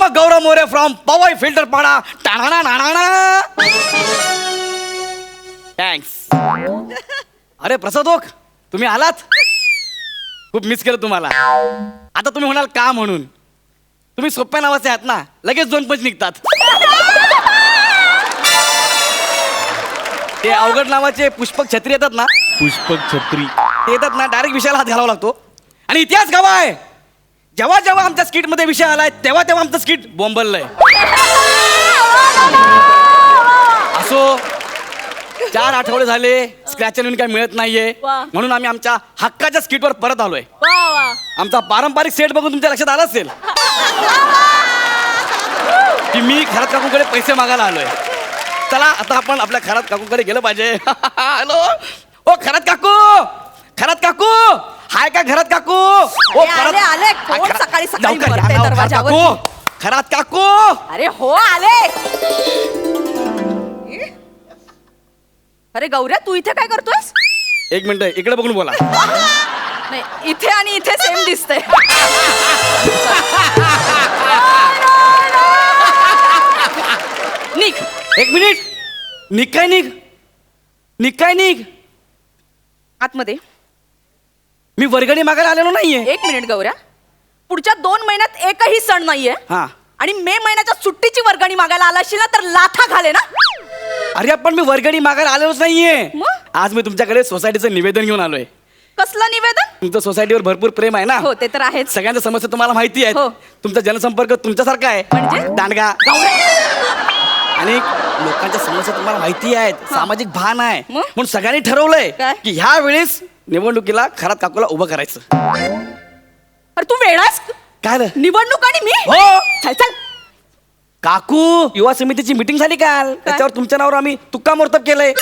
मग Gaurav More from Powai filter Pada. टाणा नाणा थँक्स अरे प्रसाद ओक तुम्ही आलात? खूप मिस केलं तुम्हाला. आता तुम्ही म्हणाल का म्हणून? तुम्ही सोप्या नावाचे आहात ना लगेच दोन पंच निघतात. ते अवघड नावाचे पुष्पक छत्री येतात ना? पुष्पक छत्री. ते येतात ना डायरेक्ट विषयाला हात घालावा लागतो. आणि इतिहास गावा आहे जेव्हा जेव्हा आमच्या स्किटमध्ये विषय आलाय तेव्हा तेव्हा आमचं स्किट बोंबललंय. असो चार आठवडे झाले स्क्रॅच आणि काय मिळत नाहीये. वा. म्हणून आम्ही आमच्या हक्काच्या स्किटवर परत आलोय. वा वा. आमचा पारंपरिक सेट बघून तुमच्या लक्षात आला असेल? की मी खरात काकूकडे पैसे मागायला आलोय. चला आता आपण आपल्या खरात काकूकडे गेलं पाहिजे. हॅलो ओ खरात काकू! खरात काकू! हाय का घरात काकू? ओ अरे, आले, आले. कोण सकाळी सकाळी लवकर. या ना, ओ, खरात दरवाजावर? काकू खरात काकू. अरे हो आले. अरे गौऱ्या तू इथे काय करतोयस? एक मिनिट इकडे बघून बोला. नाही इथे आणि इथे सेम दिसतंय. निक एक मिनिट. निघ काय निघ? निघ काय निघ? आतमध्ये. मी वर्गणी मागायला आलेलो नाहीये. एक मिनिट गौऱ्या. पुढच्या दोन महिन्यात एकही सण नाहीये. हा. आणि मे महिन्याच्या सुट्टीची वर्गणी मागायला आला असशील ना तर लाथा घाले ना. अरे पण मी वर्गणी मागायला आलेलोच नाहीये. मग? आज मी तुमच्याकडे सोसायटीचं निवेदन घेऊन आलोय. कसलं निवेदन? तुमचं सोसायटीवर भरपूर प्रेम आहे ना? हो ते तर आहेच. सगळ्यांच्या समस्या तुम्हाला माहिती हो. आहेत तुमचा जनसंपर्क तुमच्यासारखा आहे. म्हणजे? दांडगा. आणि लोकांच्या समस्या तुम्हाला माहिती आहेत. सामाजिक भान आहे. मग? म्हणून सगळ्यांनी ठरवलंय काय? की ह्या वेळेस निवडणुकीला खरात काकूला उभं करायचं. अरे तू वेळास काय रे? निवडणूक आणि मी? हो. चल चल. काकू युवा समितीची मिटिंग झाली काल. त्याच्यावर तुमच्या नावावर आम्ही तुक्का मोर्तब केलंय.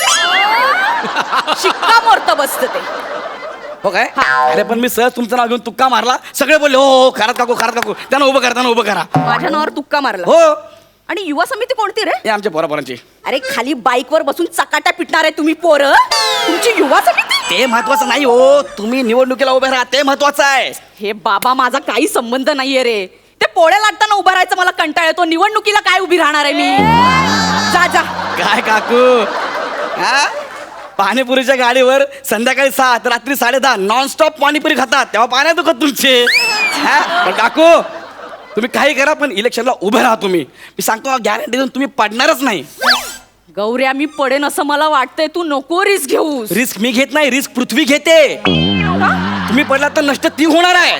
शिक्का मोर्त बसत ते. हो काय. अरे पण मी सहज तुमचं नाव घेऊन तुक्का मारला. सगळे बोलले हो हो खरात काकू खरात काकू. त्यांना उभं करा त्यांना उभं करा. माझ्या नावावर तुक्का मारला. हो. आणि युवा समिती कोणती रे? हे आमच्या पोरापोरांची. अरे खाली बाईक वर बसून चकाट्या पिटणार आहे तुम्ही पोरं. तुमची युवा समिती? ते महत्वाचं नाही हो. तुम्ही निवडणुकीला उभे राहा ते महत्वाचं आहे. हे बाबा माझा काही संबंध नाहीये रे. ते पोळ्या लाटताना उभं राहायचं मला कंटाळ येतो. निवडणुकीला काय उभी राहणार आहे मी? जा जा. काय काकू? हा? पाणीपुरीच्या गाडीवर संध्याकाळी सात रात्री साडे दहा नॉनस्टॉप पाणीपुरी खातात. तेव्हा पाण्यात दुखत तुमचे. हा? पण काकू तुम्ही काही करा पण इलेक्शनला उभे राहा तुम्ही. मी सांगतो गॅरंटी देऊन तुम्ही पडणारच नाही. गौऱ्या मी पडेन असं मला वाटतंय. तू नको रिस्क घेऊ रिस्क मी घेत नाही रिस्क पृथ्वी घेते. तुम्ही पडला तर नष्ट ती होणार आहे.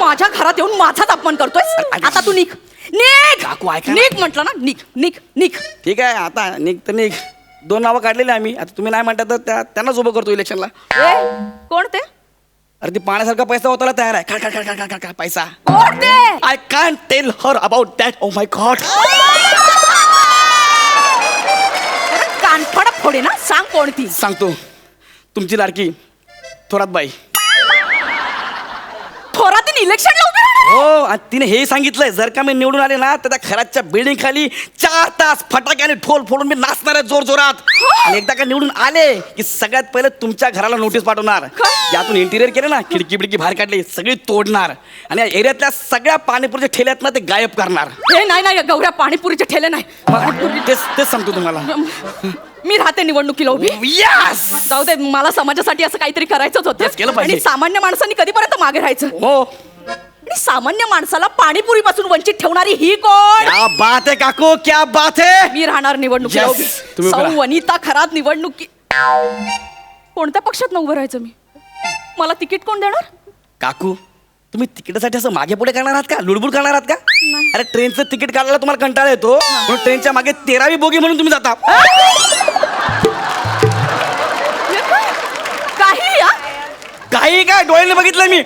माझ्या घरात येऊन माझाच अपमान करतोय अरे- आता तू निघ. निघ! काकू, ऐका ना. निघ म्हटलं ना निघ निघ निघ. ठीक आहे आता निघ तर निघ. दोन नावं काढलेली आम्ही. आता तुम्ही नाही म्हणता तर त्या त्यांनाच उभं करतो इलेक्शनला ए कोण ते? अरे ती पाण्यासारखा पैसा होताला तयार आहे. काय काय काय काय काय काय पैसा. कोण ते? I can tell her about that oh my God कानफड फोडे ना सांग कोणती? सांगतो. तुमची लाडकी थोरात बाई. थोरातून इलेक्शनला उभे हो आणि तिने हे सांगितलंय. जर का मी निवडून आले ना तर त्या खराच्या बिल्डिंग खाली चार तास फटाक्याने ठोल फोडून मी नाचणार आहे जोर जोरात आणि एकदा का निवडून आले की सगळ्यात पहिले तुमच्या घराला नोटीस पाठवणार? यातून इंटिरियर केलं ना खिडकी बिडकी बाहेर काढली सगळी तोडणार. आणि या एरियातल्या सगळ्या पाणीपुरीच्या ठेल्यात ना ते गायब करणार. हे नाही नाही गौऱ्या पाणीपुरीचे ठेले नाही. तेच तेच सांगतो तुम्हाला. मी राहते निवडणुकीला उभी. जाऊ दे मला समाजासाठी असं काहीतरी करायचंच होतं. आणि सामान्य माणसांनी कधीपर्यंत मागे राहायचं? हो. आणि सामान्य माणसाला पाणीपुरी पासून वंचित ठेवणारी ही कोण? क्या बात है काकू क्या बात है? मी राहणार निवडणुकीला Yes. उभी तुम्ही सौ उभं राहा. वनिता खरात निवडणुकी कोणत्या पक्षात उभं राहायचं मी? मला तिकीट कोण देणार? काकू तुम्ही तिकिटासाठी असं मागे पुढे करणार आहात का? लुडबुड करणार आहात का? अरे ट्रेनचं तिकीट काढायला तुम्हाला कंटाळा येतो. म्हणून ट्रेनच्या मागे तेरावी बोगी म्हणून तुम्ही जाता. काय? काही या काही काय? डोळ्याने बघितलं मी.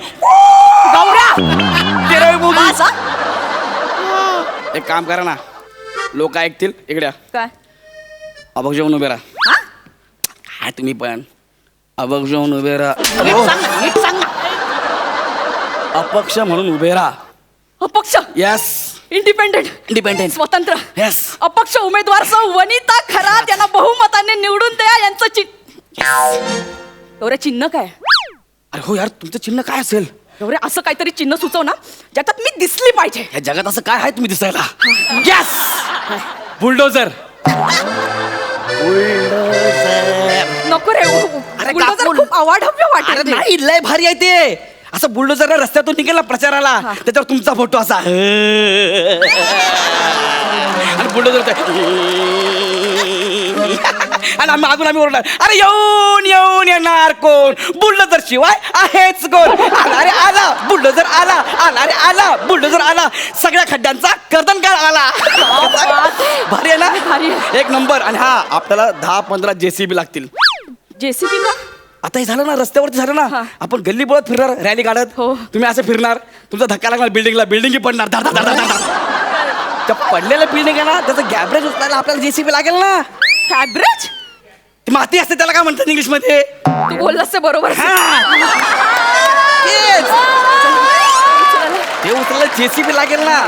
तेरावी बोगी माझा एक काम करा ना. लोक ऐकतील. इकड्या काय? अभग जेवण उभे राहा. हा? काय तुम्ही पण? अभग जेवण उभे राहा. नीट सांग ना, नीट सांग ना. अपक्ष म्हणून उभे राहा. अपक्ष? यस इंडिपेंडेंट इंडिपेंडेंट स्वतंत्र. Yes. अपक्ष उमेदवार सौ वनिता खरात यांना बहुमताने निवडून द्या यांचं चिन्ह गौऱ्या चिन्ह काय? अरे हो यार तुमचं चिन्ह काय असेल? गौऱ्या असं काहीतरी चिन्ह सुचव ना ज्याच्यात मी दिसली पाहिजे. या जगात असं काय आहे तुम्ही दिसायला? गॅस बुलडोझर नको रे अरे. खूप अवाढव्य अरे वाटत नाही लय भारी आहे ते. असं बुलडोझर रस्त्यातून निघेल ना प्रचाराला त्याच्यावर तुमचा फोटो असा. आणि बुलडोझर आणि आम्ही मागून आम्ही ओरडणार. अरे येऊन येऊन येणार कोण? बुलडोझर शिवाय आहेच कोण? आला रे आला बुलडोझर आला आला रे आला बुलडोझर आला. सगळ्या खड्ड्यांचा कर्दनकार आला. भारी आहे ना. एक नंबर. आणि हा आपल्याला दहा पंधरा जेसीबी लागतील. जेसीबी का आता हे झालं ना रस्त्यावरती झालं ना. आपण गल्ली बोळत फिरणार रॅली काढत. हो. तुम्ही असं फिरणार. तुमचा धक्का लागणार बिल्डिंगला. बिल्डिंग पडणार. धड, धड, धड, धड, धड. त्या पडलेल्या बिल्डिंग आहे ना त्याचं गॅबरेज उचलायला आपल्याला जेसीबी लागेल ना. फॅब्रेज ती माती असते त्याला काय म्हणतात इंग्लिशमध्ये तू बोललास ते बरोबर. ते उचललं जेसीबी लागेल ना.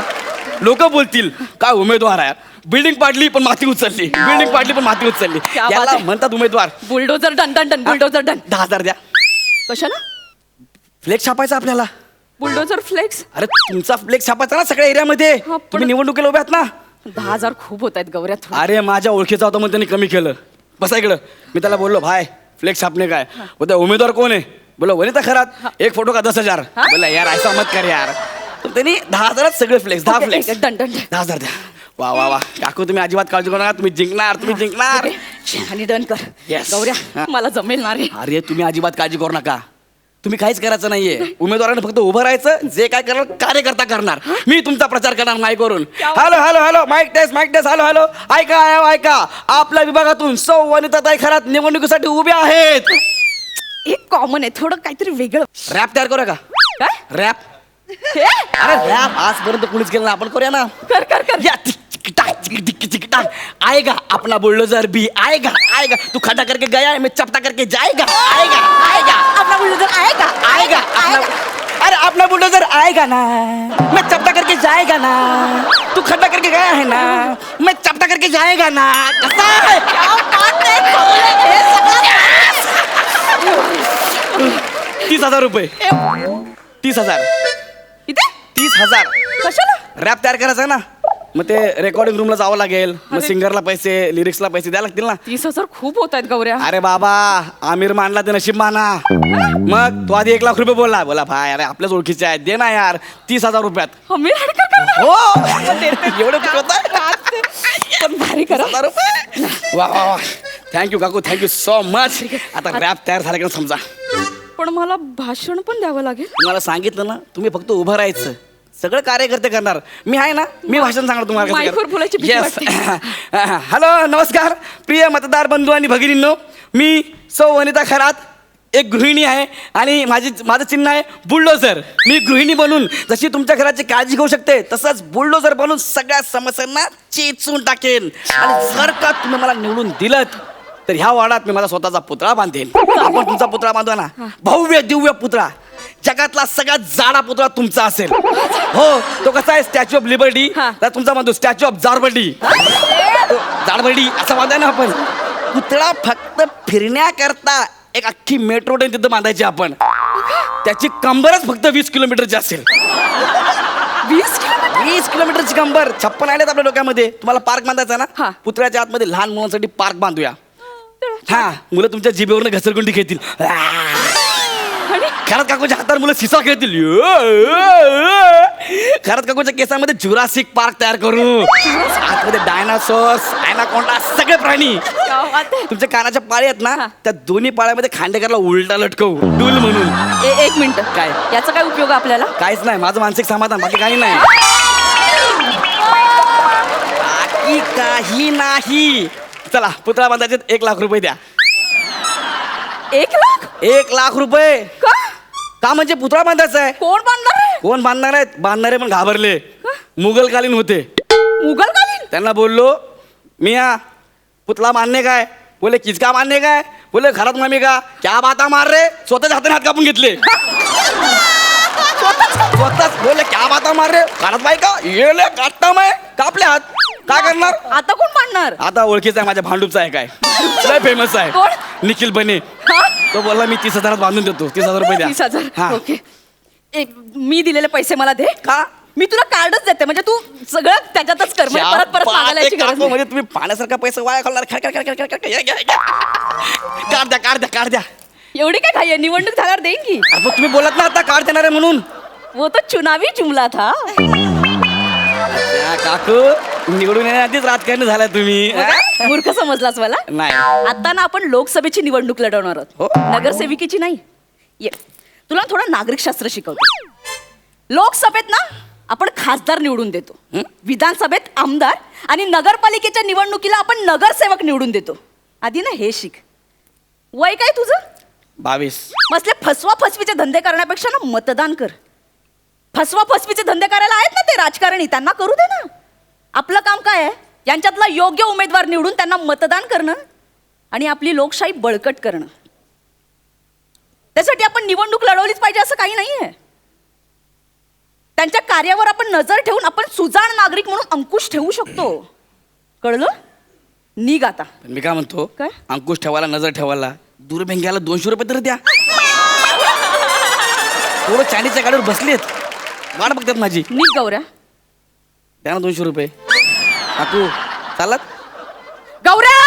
लोक बोलतील काय उमेदवार आहे? बिल्डिंग पाडली पण माती उचलली. बिल्डिंग पाडली पण माती उचलली. क्या बात याला आहे. म्हणतात उमेदवार. Bulldozer done done done bulldozer done दहा हजार द्या. कशाला? फ्लेक्स छापायचा आपल्याला. बुलडोझर फ्लेक्स अरे तुमचा फ्लेक्स छापायचा ना सगळ्या एरियामध्ये. पण- तुम्ही निवडणुकीला उभे आहात ना. दहा हजार खूप होत आहेत गौऱ्या थोडं. अरे माझ्या ओळखीचा होता म्हणून त्यांनी कमी केलं. बसा इकडं. मी त्याला बोललो भाई फ्लेक्स छापणे काय? बोलतो उमेदवार कोण आहे? बोलो वनिता खरात. एक फोटो का दस हजार? बोला यार ऐसा मत कर यार. तर त्यांनी दहा हजारात सगळे फ्लेक्स दहा फ्लेक्स डन. दहा हजार द्या. वा वा वा. काकू तुम्ही अजिबात काळजी करू नका तुम्ही जिंकणार तुम्ही जिंकणार. आणि डन कर. Yes. गौऱ्या. मला जमेल ना रे. अरे तुम्ही अजिबात काळजी करू नका. तुम्ही काहीच करायचं नाहीये. उमेदवाराने फक्त उभं राहायचं जे काय करणार कार्यकर्ता करणार. मी तुमचा प्रचार करणार माईक वरून hello hello hello mic test mic test hello hello. ऐका ऐका, आपल्या विभागातून सौ वनिताताई खरात निवडणुकीसाठी उभ्या आहेत. एक कॉमन आहे. थोडं काहीतरी वेगळं. रॅप तयार करूया का? काय? रॅप हे? अरे रॅप आजपर्यंत कुणीच केलं ना आपण करूया ना. कर कर कर. या. टिक आएगा अपना बुलडोजर भी आएगा आएगा तू खड़ा करके गया है मैं चपटा करके जाएगा आएगा आएगा आपला बुलडोझर आहे का आएगा अपना अरे अपना बुलडोजर आएगा ना. मैं चपटा करके जाएगा ना. तू खड्डा करके गया है ना. मैं चपटा करके जाएगा ना. कसा है? तीस हजार रुपये. तीस हजार. इथे? तीस हजार. कशाला? रॅप तयार करायचा आहे ना. मग ते रेकॉर्डिंग रूमला जावं लागेल. मग. सिंगरला पैसे लिरिक्सला पैसे द्यायला लागतील ना. तीस हजार खूप होत आहेत गौऱ्या. अरे बाबा आमिर मानला ते नशीब माना. मग तो आधी एक लाख रुपये बोलला. बोला भाई अरे आपल्याच ओळखीचे आहेत. दे ना यार तीस हजार रुपयात. आमिर हडकर? हो. एवढं कुठं होतं? पण भारी करा. हजार रुपये. वा वा वा. थँक्यू काकू. थँक्यू सो मच आता रॅप तयार झाला का समजा. पण मला भाषण पण द्यावं लागेल. तुम्हाला सांगितलं ना तुम्ही फक्त उभं राहायचं. सगळं कार्यकर्ते करणार. मी आहे ना? मी भाषण सांगणार तुम्हाला. वाटते. हॅलो नमस्कार. प्रिय मतदार बंधू आणि भगिनींनो मी सौ वनिता खरात एक गृहिणी आहे आणि माझी माझं चिन्ह आहे बुलडोझर. मी गृहिणी बनून जशी तुमच्या घराची काळजी घेऊ शकते तसंच बुलडोझर बनून सगळ्या समस्यांना चेचून टाकेन. आणि जर का तुम्ही मला निवडून दिलं तर ह्या वाडात मी माझा स्वतःचा पुतळा बांधेन. आपण तुमचा पुतळा बांधू ना. भव्य दिव्य पुतळा. जगातला सगळ्यात जाडा पुतळा तुमचा असेल. हो तो कसा आहे? स्टॅच्यू ऑफ लिबर्टी हा. तर तुमचा बांधू स्टॅच्यू ऑफ जारबर्डी जाडबर्डी असं बांधाय ना आपण. पुतळा फक्त फिरण्याकरता एक अख्खी मेट्रो ट्रेन तिथं बांधायची आपण. त्याची कंबरच फक्त वीस किलोमीटरची असेल. वीस किलोमीटर वीस किलोमीटरची कंबर. छप्पन आलेत आपल्या डोक्यामध्ये. तुम्हाला पार्क बांधायचा हा. ना? पुतळ्याच्या आतमध्ये लहान मुलांसाठी पार्क बांधूया. हा मुलं तुमच्या जिभेवरनं घसरगुंडी घेतील खरंच काकूच्या हातावर मुलं सिसा खेळतील. खरंच काकूच्या केसामध्ये जुरासिक पार्क तयार करू. आतमध्ये डायनासोर्स अॅनाकोंडा सगळे प्राणी. तुमच्या कानाच्या पाळी आहेत ना. त्या दोन्ही पाळ्यामध्ये खांडेकरला उलटा लटकवू. डूल म्हणून. ए- एक मिनिट. काय? याचा काय उपयोग आहे आपल्याला? काहीच नाही. माझं मानसिक समाधान बाकी काही नाही. बाकी काही नाही. चला पुतळा बांधायचे एक लाख रुपये द्या. एक लाख? एक लाख रुपये. का? का म्हणजे पुतळा बांधायचा आहे? कोण बांधणार आहे? कोण बांधणार आहेत? बांधणारे पण घाबरले. मुघलकालीन होते. मुघल कालीन त्यांना बोललो मिया पुतळा मानणे काय? बोले किचका मानणे काय? बोले घरात मामी का? क्या बाता मार रे? स्वतःच्या हाताने हात कापून घेतले. स्वतःच बोले क्या बाता मार रे? घरात बाई का? येले काटता माय कापले हात. काय करणार? आता कोण बांधणार आता ओळखीचा आहे माझ्या भांडूपचा आहे काय? लय फेमस आहे? निखिल बने. हा? तो बोलला मी तीस हजारात बांधून देतो तीस हजार रुपये तीस द्या हजार. ओके. ए, मी दिलेले पैसे मला दे. का? मी तुला कार्डच देते म्हणजे तू सगळं त्याच्यातच कर म्हणजे परत परत मागायला याची गरज काकू, नाही. म्हणजे तुम्ही पाण्यासारखा पैसा वाया घालणार. खड, खड, खड, खड, खड, खड, या, या, या. काढ द्या काढ द्या काढ द्या. एवढी काय घाई आहे? निवडणूक झाल्यावर देईन की. अरे पण तुम्ही बोलत ना आता काढ देणार आहे म्हणून. वो तो चुनावी जुमला था. या, काकू निवडून येण्याआधीच राजकारणी झालाय तुम्ही. हा? मूर्ख समजलास मला? नाही. आता ना आपण लोकसभेची निवडणूक लढवणार हो. आहोत नगरसेविकेची नाही. ये. तुला थोडं नागरिकशास्त्र शिकवतो. लोकसभेत ना आपण खासदार निवडून देतो. हं? विधानसभेत आमदार आणि नगरपालिकेच्या निवडणुकीला आपण नगरसेवक निवडून देतो. आधी ना हे शिक. वय काय तुझं? बावीस. मसले फसवा फसवीचे धंदे करण्यापेक्षा ना मतदान कर. फसवा फसवीचे धंदे करायला आहेत ना ते राजकारणी त्यांना करू दे ना. आपलं काम काय आहे? यांच्यातला योग्य उमेदवार निवडून त्यांना मतदान करणं आणि आपली लोकशाही बळकट करणं. त्यासाठी आपण निवडणूक लढवलीच पाहिजे असं काही नाहीये. त्यांच्या कार्यावर आपण नजर ठेवून आपण सुजाण नागरिक म्हणून अंकुश ठेवू शकतो. कळलं? निघ आता. मी काय म्हणतो? काय? अंकुश ठेवायला नजर ठेवायला दूरभंग्याला दोनशे रुपये तरी द्या. थोडं चांदीच्या गाडीवर बसलेत. वाट बघतात माझी. नीट गौऱ्या द्या ना दोनशे रुपये. काकू चालत गौऱ्या!